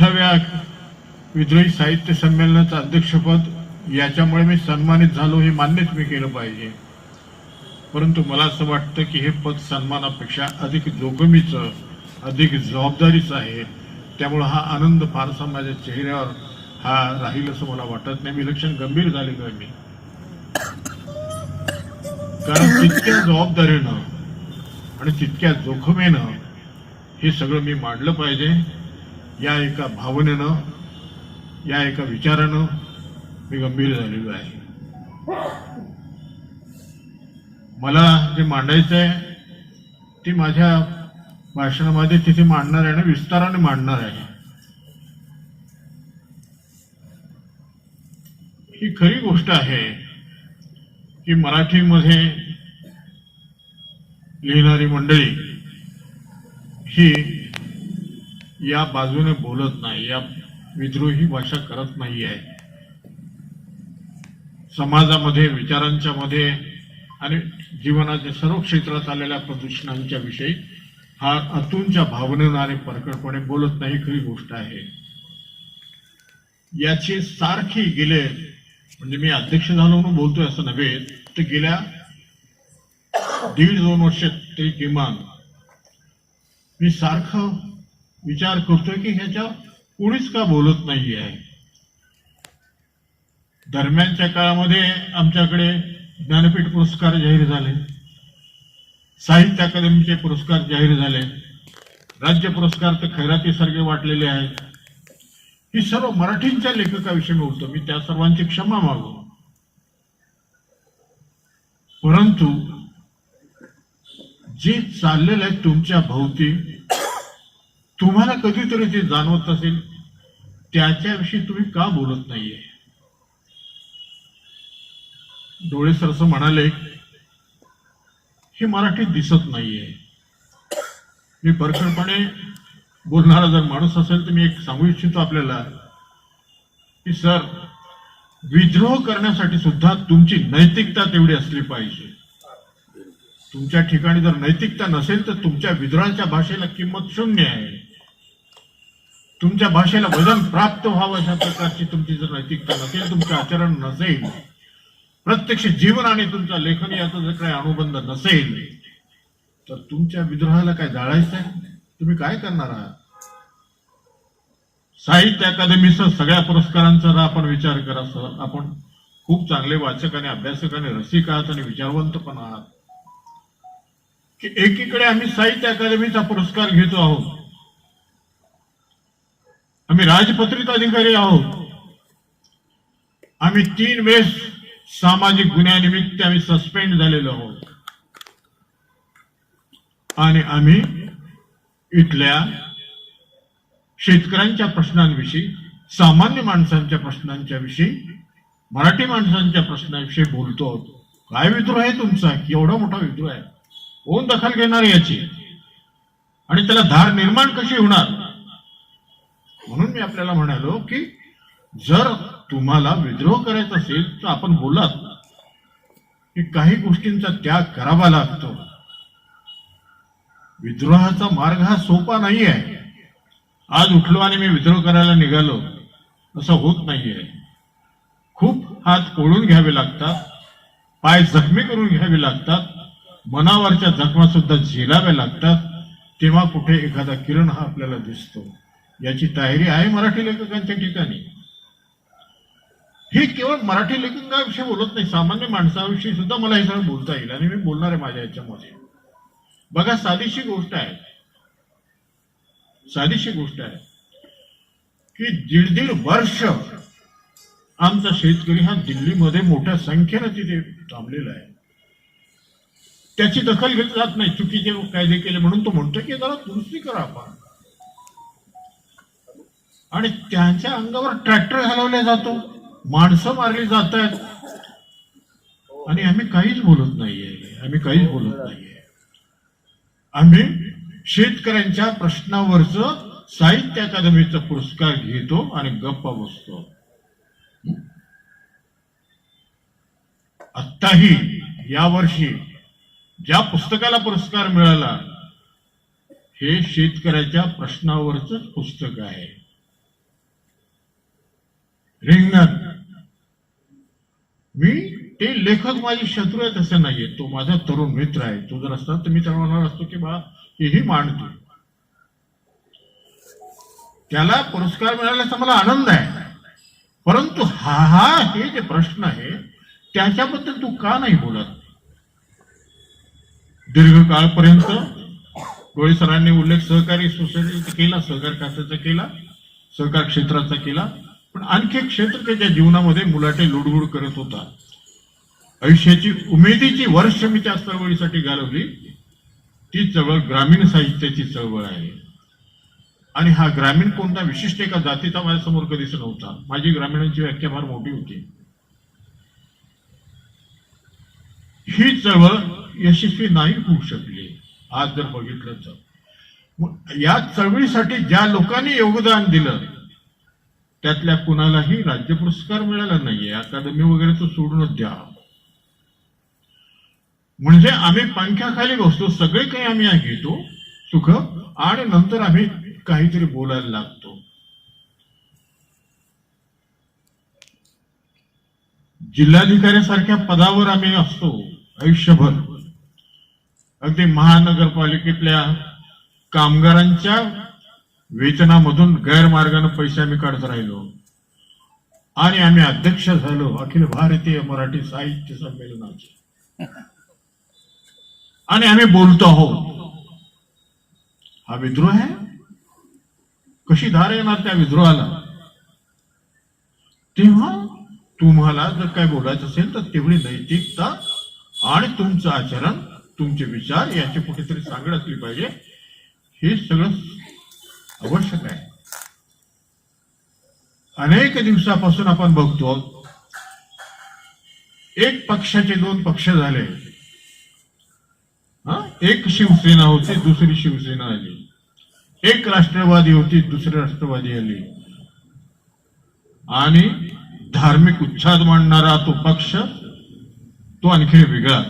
अठराव्या विद्रोही साहित्य संमेलनाचं अध्यक्षपद याच्यामुळे मी सन्मानित झालो हे मान्यच मी केलं पाहिजे. परंतु मला असं वाटतं की हे पद सन्मानापेक्षा अधिक जोखमीचं अधिक जबाबदारीचं आहे. त्यामुळं हा आनंद फारसा माझ्या चेहऱ्यावर हा राहील असं मला वाटत नाही. मी लक्षण गंभीर झालेलो आहे मी? कारण तितक्या जबाबदारीनं आणि तितक्या जोखमेनं हे सगळं मी मांडलं पाहिजे या एका भावनेनं या एका विचारानं मी गंभीर झालेलो आहे. मला जे मांडायचं आहे ते माझ्या भाषणामध्ये तिथे मांडणार आहे आणि विस्ताराने मांडणार आहे. ही खरी गोष्ट आहे की मराठीमध्ये लिहिणारी मंडळी ही या बाजूने बोलत नाही या विद्रोही भाषा करत नाही आहे समाजामध्ये विचारांच्या मध्ये आणि जीवनाच्या सर्व क्षेत्रात आलेल्या प्रदूषणांच्या विषयी हा अतूनच्या भावनेनं आणि परकटपणे बोलत नाही खरी गोष्ट आहे. याची सारखी गेले म्हणजे मी अध्यक्ष झालो म्हणून बोलतोय असं नव्हे तर गेल्या दीड दोन वर्ष तरी किमान मी सारखं विचार करतोय की ह्याच्या कोणीच का बोलत नाही आहे दरम्यानच्या काळामध्ये आमच्याकडे ज्ञानपीठ पुरस्कार जाहीर झाले. साहित्य अकादमीचे पुरस्कार जाहीर झाले. राज्य पुरस्कार तर खैरातीसारखे वाटलेले आहेत. ही सर्व मराठींच्या लेखकाविषयी बोलतो. मी त्या सर्वांची क्षमा मागो. परंतु जे चाललेलं आहे तुमच्या भोवती तुम्हाला कधीतरी ते जाणवत असेल त्याच्याविषयी तुम्ही का बोलत नाहीये? डोळे सरस म्हणाले हे मराठीत दिसत नाहीये. मी परखडपणे बोलणारा जर माणूस असेल तर मी एक सांगू इच्छितो आपल्याला की सर विद्रोह करण्यासाठी सुद्धा तुमची नैतिकता तेवढी असली पाहिजे. तुमच्या ठिकाणी जर नैतिकता नसेल तर तुमच्या विद्रोहाच्या भाषेला किंमत शून्य आहे. तुमच्या भाषेला वजन प्राप्त व्हावं अशा प्रकारची तुमची जर नैतिकता नसेल तुमचं आचरण नसेल प्रत्यक्ष जीवन आणि तुमचा लेखन याचा जर काही अनुबंध नसेल तर तुमच्या विद्रोहाला काय जाळायचं आहे? तुम्ही काय करणार आहात? साहित्य अकादमीसह सगळ्या पुरस्कारांचा जर आपण विचार करा सर आपण खूप चांगले वाचक आणि अभ्यासक आणि रसिक आहात आणि विचारवंत पण आहात. की एकीकडे आम्ही साहित्य अकादमीचा पुरस्कार घेतो आहोत आम्ही राजपत्रित अधिकारी आहोत. आम्ही तीन वेळेस सामाजिक गुन्ह्यानिमित्त आम्ही सस्पेंड झालेलो आहोत. आणि आम्ही इथल्या शेतकऱ्यांच्या प्रश्नांविषयी सामान्य माणसांच्या प्रश्नांच्या विषयी मराठी माणसांच्या प्रश्नांविषयी बोलतो आहोत. काय विद्रोह आहे तुमचा? की एवढा मोठा विद्रोह आहे. कोण दखल घेणार याची? आणि त्याला धार निर्माण कशी होणार? म्हणून मी आपल्याला म्हणालो की जर तुम्हाला विद्रोह करायचा असेल तर आपण बोलात की काही गोष्टींचा त्याग करावा लागतो. विद्रोहाचा मार्ग हा सोपा नाही आहे आज उठलो आणि मी विद्रोह करायला निघालो. असं होत नाही आहे खूप हात कोळून घ्यावे लागतात. पाय जखमी करून घ्यावे लागतात. मनावरच्या जखमा सुद्धा झेलाव्या लागतात. तेव्हा कुठे एखादा किरण हा आपल्याला दिसतो. याची तयारी आहे मराठी लेखकांच्या ठिकाणी. हे केवळ मराठी लेखकांविषयी बोलत नाही सामान्य माणसाविषयी सुद्धा मला हे सगळं बोलता येईल आणि मी बोलणार आहे माझ्या याच्यामध्ये. बघा साधीशी गोष्ट आहे. साधीशी गोष्ट आहे की दीड दीड वर्ष आमचा शेतकरी हा दिल्लीमध्ये मोठ्या संख्येनं तिथे थांबलेला आहे. त्याची दखल घेतली जात नाही. चुकीचे कायदे केले म्हणून तो म्हणतो की जरा दुरुस्ती करा आपण. आणि त्यांच्या अंगावर ट्रॅक्टर घालवला जातो. माणसं मारली जात आहेत आणि आम्ही काहीच बोलत नाहीये. आम्ही काहीच बोलत नाहीये. आम्ही शेतकऱ्यांच्या प्रश्नावरच साहित्य अकादमीचा पुरस्कार घेतो आणि गप्पा बसतो. आत्ताही यावर्षी ज्या पुस्तकाला पुरस्कार मिळाला हे शेतकऱ्याच्या प्रश्नावरच पुस्तक आहे. रिंगणार मी ते लेखक माझे शत्रू आहेत असं नाहीये. तो माझा तरुण मित्र आहे. तो जर असला तर मी त्याला म्हणणार असतो की बा हेही मांडतो त्याला पुरस्कार मिळाल्याचा मला आनंद आहे. परंतु हा हा हे जे प्रश्न आहे त्याच्याबद्दल तू का नाही बोलत? दीर्घकाळपर्यंत डोळे सरांनी उल्लेख सहकारी सोसायटीचा केला सहकार खात्याचा केला सहकार क्षेत्राचा केला. पण आणखी एक क्षेत्र त्याच्या जीवनामध्ये मुलाटे लुडबुड करत होता. आयुष्याची उमेदीची वर्ष मी त्या चळवळीसाठी घालवली. ती चळवळ ग्रामीण साहित्याची चळवळ आहे. आणि हा ग्रामीण कोणता विशिष्ट एका जातीचा माझ्यासमोर कधीच नव्हता. माझी ग्रामीणांची व्याख्या फार मोठी होती. ही चळवळ यशस्वी नाही होऊ शकली. आज जर बघितलं तर. मग या चळवळीसाठी ज्या लोकांनी योगदान दिलं त्यातल्या कुणालाही राज्य पुरस्कार मिळाला नाहीये. अकादमी वगैरे तो सोडूनच द्या. म्हणजे आम्ही पंख्याखाली बसतो सगळे काही आम्ही घेतो सुख आणि नंतर आम्ही काहीतरी बोलायला लागतो. जिल्हाधिकाऱ्यासारख्या पदावर आम्ही असतो आयुष्यभर. अगदी महानगरपालिकेतल्या कामगारांच्या वेतनामधून गैरमार्गाने पैसे आम्ही काढत राहिलो. आणि आम्ही अध्यक्ष झालो अखिल भारतीय मराठी साहित्य संमेलनाचे. आणि आम्ही बोलतो आहोत हा विद्रोह आहे? कशी धार येणार त्या विद्रोहाला? तेव्हा तुम्हाला जर काय बोलायचं असेल तर तेवढी नैतिकता आणि तुमचं आचरण तुमचे विचार याची कुठेतरी सांगड असली पाहिजे. हे सगळं आवश्यक आहे अनेक दिवसापासून आपण बघतो एक पक्षाचे दोन पक्ष झाले. एक शिवसेना होती दुसरी शिवसेना आली. एक राष्ट्रवादी होती दुसरी राष्ट्रवादी आली. आणि धार्मिक उच्छाद मांडणारा तो पक्ष तो आणखी वेगळा.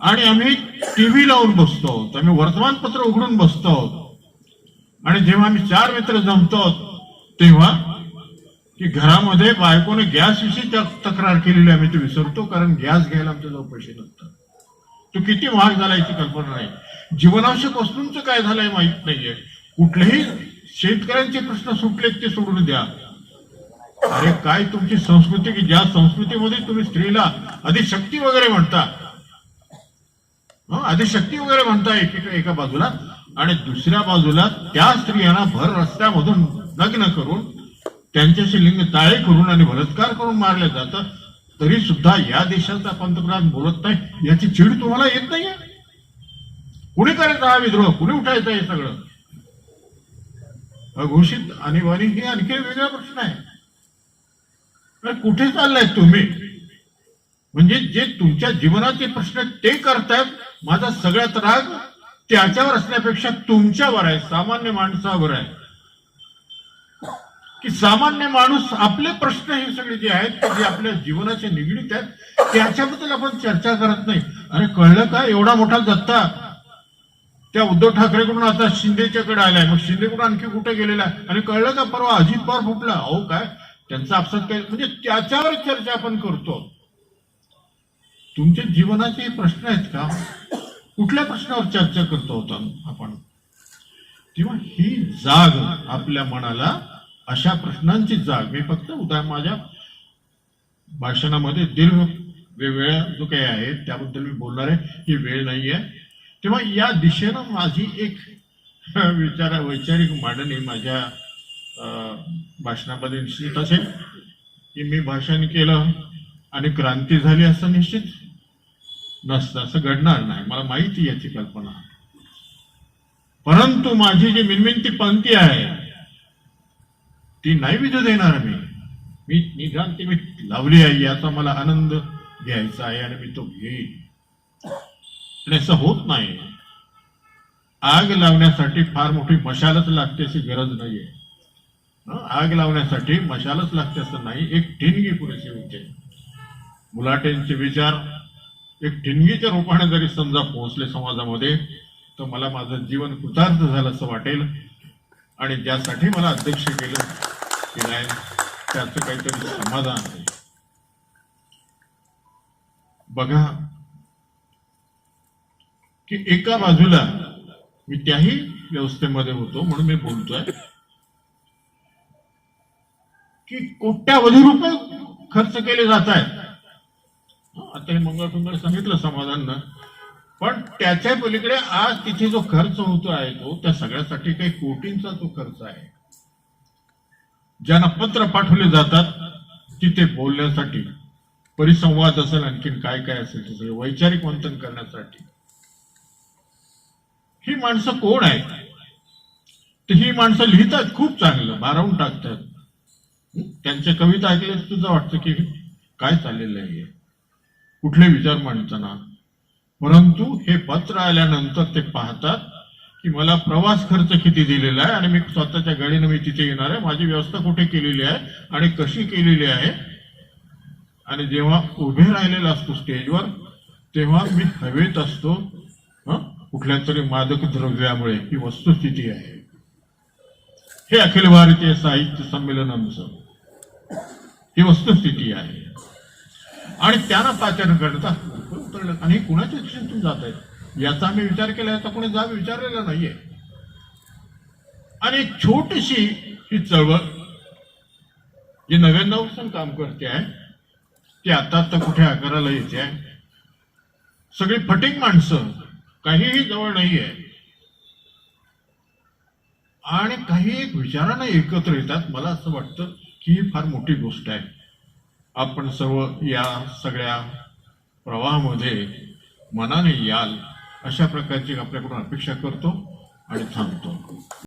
आणि आम्ही टीव्ही लावून बसतो आहोत आम्ही वर्तमानपत्र उघडून बसतो आहोत. आणि जेव्हा आम्ही चार मित्र जमतो तेव्हा की घरामध्ये बायकोने गॅस विषयी तक्रार केलेली आम्ही ते विसरतो कारण गॅस घ्यायला आमच्याजवळ पैसे नसतात. तो किती महाग झाला याची कल्पना नाही. जीवनावश्यक वस्तूंचं काय झालंय माहीत नाहीये. कुठलेही शेतकऱ्यांचे प्रश्न सुटलेत ते सोडून द्या. अरे काय तुमची संस्कृती की ज्या संस्कृतीमध्ये तुम्ही स्त्रीला अधिशक्ती वगैरे म्हणता? अधिशक्ती वगैरे म्हणता एकेका एका बाजूला? आणि दुसऱ्या बाजूला त्या स्त्रियांना भर रस्त्यामधून लग्न करून त्यांच्याशी लिंग ताळे करून आणि बलात्कार करून मारले जातं तरी सुद्धा या देशाचा पंतप्रधान बोलत नाही. याची चीड तुम्हाला येत नाहीये? कुणी करायचा हा विद्रोह? कुणी उठायचा हे सगळं? अघोषित आणीबाणी हे आणखी वेगळा प्रश्न आहे. कुठे चाललाय तुम्ही? म्हणजे जे तुमच्या जीवनाचे प्रश्न ते करतायत माझा सगळ्यात राग त्याच्यावर असण्यापेक्षा तुमच्यावर आहे सामान्य माणसावर आहे. की सामान्य माणूस आपले प्रश्न हे सगळे जे आहेत ते जे आपल्या जीवनाचे निगडीत आहेत त्याच्याबद्दल आपण चर्चा करत नाही. अरे कळलं का? एवढा मोठा दत्ता त्या उद्धव ठाकरेकडून आता शिंदेच्याकडे आलाय. मग शिंदेकडून आणखी कुठे गेलेला आहे? आणि कळलं का परवा अजित पवार फुटला? अहो काय? त्यांचा आपसात काय? म्हणजे त्याच्यावर चर्चा आपण करतो. तुमच्या जीवनाचे प्रश्न आहेत का? कुठल्या प्रश्नावर चर्चा करतो होता आपण? तेव्हा ही जाग आपल्या मनाला अशा प्रश्नांची जाग. मी फक्त उदाहरण माझ्या भाषणामध्ये दीर्घ वेगवेगळ्या जो काही आहे त्याबद्दल मी बोलणार आहे. ही वेळ नाही आहे. तेव्हा या दिशेनं माझी एक विचार वैचारिक मांडणी माझ्या भाषणामध्ये निश्चित असेल की मी भाषण केलं आणि क्रांती झाली असं निश्चित? नसतं असं घडणार नाही. मला माहिती याची कल्पना. परंतु माझी जी मिनमिनती पंक्ती आहे ती नाही विधू देणार मी. मी निधान ती मी लावली आहे याचा मला आनंद घ्यायचा आहे आणि मी तो घेईन. आणि असं होत नाही. आग लावण्यासाठी फार मोठी मशालच लागते अशी गरज नाहीये. आग लावण्यासाठी मशालच लागते असं नाही. एक ठिणगी पुरेशी होते. मुलाटेंचे विचार एक ठिणगीच्या रूपाने जरी समजा पोहोचले समाजामध्ये तर मला माझं जीवन कृतार्थ झालं असं वाटेल. आणि ज्यासाठी मला अध्यक्ष केलं की नाही. त्याचं काहीतरी समाधान आहे. बघा की एका बाजूला मी त्याही व्यवस्थेमध्ये होतो म्हणून मी बोलतोय की कोट्यावधी रुपये खर्च केले जात आहेत. आता हे मंगळसुंदर सांगितलं समाधान पण त्याच्या पलीकडे आज तिथे जो खर्च होतो आहे तो त्या सगळ्यासाठी काही कोटींचा तो खर्च आहे. ज्यांना पत्र पाठवले जातात तिथे बोलण्यासाठी. परिसंवाद असेल आणखीन काय काय असेल ते सगळे वैचारिक मंथन करण्यासाठी. ही माणसं कोण आहेत? तर ही माणसं लिहितात खूप चांगलं भारावून टाकतात. त्यांच्या कविता ऐकल्यास तुझं वाटतं की काय चाललेलं आहे कुठले विचार मांडताना. परंतु हे पत्र आल्यानंतर ते पाहतात की मला प्रवास खर्च किती दिलेला आहे आणि मी स्वतःच्या गाडीनं मी तिथे येणार आहे. माझी व्यवस्था कुठे केलेली आहे आणि कशी केलेली आहे. आणि जेव्हा उभे राहिलेला असतो स्टेजवर तेव्हा मी हवेत असतो हं? कुठल्या तरी मादक द्रव्यामुळे ही वस्तुस्थिती आहे. हे अखिल भारतीय साहित्य संमेलन आमचं ही वस्तुस्थिती आहे. आणि त्यांना पाचारण करतात उतरलं आणि हे कुणाच्या दिशेतून जात आहेत? याचा आम्ही विचार केला याचा कोणी जाब विचारलेला नाहीये. आणि छोटीशी ही चळवळ जी नव्याण्णव काम करते आहे ती आता आता कुठे आकाराला येते आहे. सगळी फटिक माणसं काहीही जवळ नाहीये. आणि काही एक विचारानं एकत्र येतात. मला असं वाटतं की ही फार मोठी गोष्ट आहे. आपण सर्व या सगळ्या प्रवाहामध्ये मनाने याल अशा प्रकारची आपल्याकडून अपेक्षा करतो आणि थांबतो.